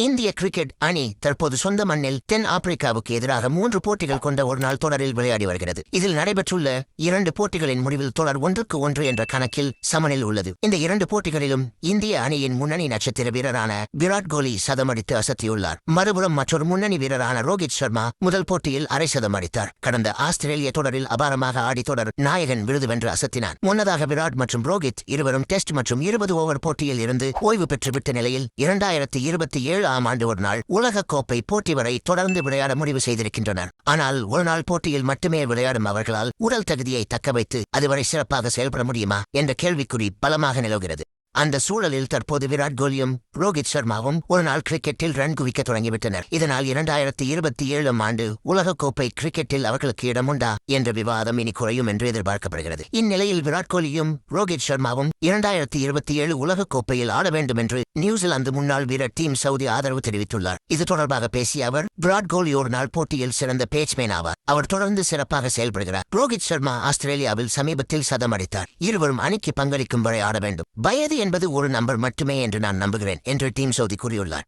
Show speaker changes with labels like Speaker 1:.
Speaker 1: இந்திய கிரிக்கெட் அணி தற்போது சொந்த மண்ணில் தென் ஆப்பிரிக்காவுக்கு எதிராக மூன்று போட்டிகள் கொண்ட ஒரு நாள் தொடரில் விளையாடி வருகிறது. இதில் நடைபெற்றுள்ள இரண்டு போட்டிகளின் முடிவில் தொடர் ஒன்றுக்கு ஒன்று என்ற கணக்கில் சமனில் உள்ளது. இந்த இரண்டு போட்டிகளிலும் இந்திய அணியின் முன்னணி நட்சத்திர வீரரான விராட் கோலி சதமடித்து அசத்தியுள்ளார். மறுபுறம் மற்றொரு முன்னணி வீரரான ரோஹித் சர்மா முதல் போட்டியில் அரை சதம் அடித்தார் கடந்த ஆஸ்திரேலிய தொடரில் அபாரமாக ஆடி தொடர் நாயகன் விருது வென்று அசத்தினார். முன்னதாக விராட் மற்றும் ரோஹித் இருவரும் டெஸ்ட் மற்றும் இருபது ஓவர் போட்டியில் இருந்து ஓய்வு பெற்றுவிட்ட நிலையில் இரண்டாயிரத்தி இருபத்தி ஏழு ஆம் ஆண்டு ஒரு நாள் உலகக்கோப்பை கோப்பை போட்டி வரை தொடர்ந்து விளையாட முடிவு செய்திருக்கின்றனர். ஆனால் ஒரு நாள் போட்டியில் மட்டுமே விளையாடும் அவர்களால் உடல் தகுதியை தக்க வைத்து அதுவரை சிறப்பாக செயல்பட முடியுமா என்ற கேள்விக்குறி பலமாக நிலவுகிறது. அந்த சூழலில் தற்போது விராட் கோலியும் ரோஹித் சர்மாவும் ஒரு நாள் கிரிக்கெட்டில் ரன் குவிக்க தொடங்கிவிட்டனர். இதனால் இரண்டாயிரத்தி இருபத்தி ஏழாம் ஆண்டு உலகக்கோப்பை கிரிக்கெட்டில் அவர்களுக்கு இடமுண்டா என்ற விவாதம் இனி குறையும் என்று எதிர்பார்க்கப்படுகிறது. இந்நிலையில் விராட் கோலியும் ரோஹித் சர்மாவும் இரண்டாயிரத்தி இருபத்தி ஏழு உலகக்கோப்பையில் ஆட வேண்டும் என்று நியூசிலாந்து முன்னாள் வீரர் டீம் சவுதி ஆதரவு தெரிவித்துள்ளார். இது தொடர்பாக பேசிய அவர் விராட் கோலி ஒரு நாள் போட்டியில் சிறந்த பேட்ஸ்மேன் ஆவார். அவர் தொடர்ந்து சிறப்பாக செயல்படுகிறார். ரோஹித் சர்மா ஆஸ்திரேலியாவில் சமீபத்தில் சதம் அடித்தார். இருவரும் அணிக்கு பங்களிக்கும் வரை ஆட வேண்டும். வயது என்பது ஒரு நம்பர் மட்டுமே என்று நான் நம்புகிறேன் என்று டீம் சோதி கூறியுள்ளார்.